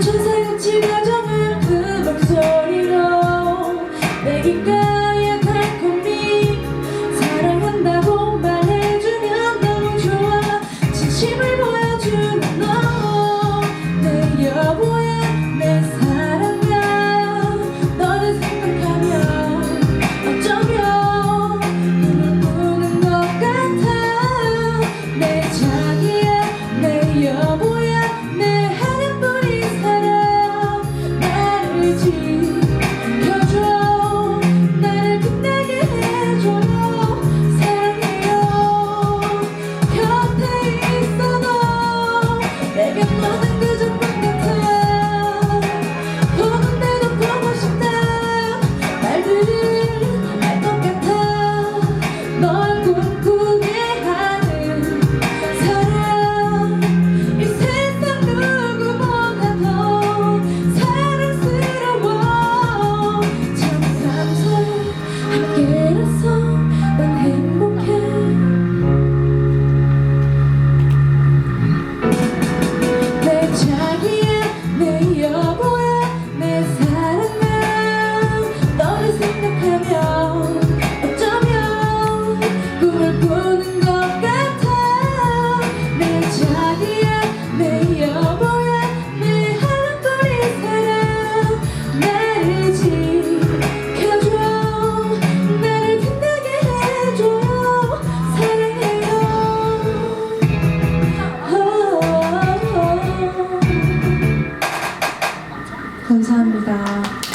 천사같이 가정을 그 목소리로 내기까지 you. 감사합니다.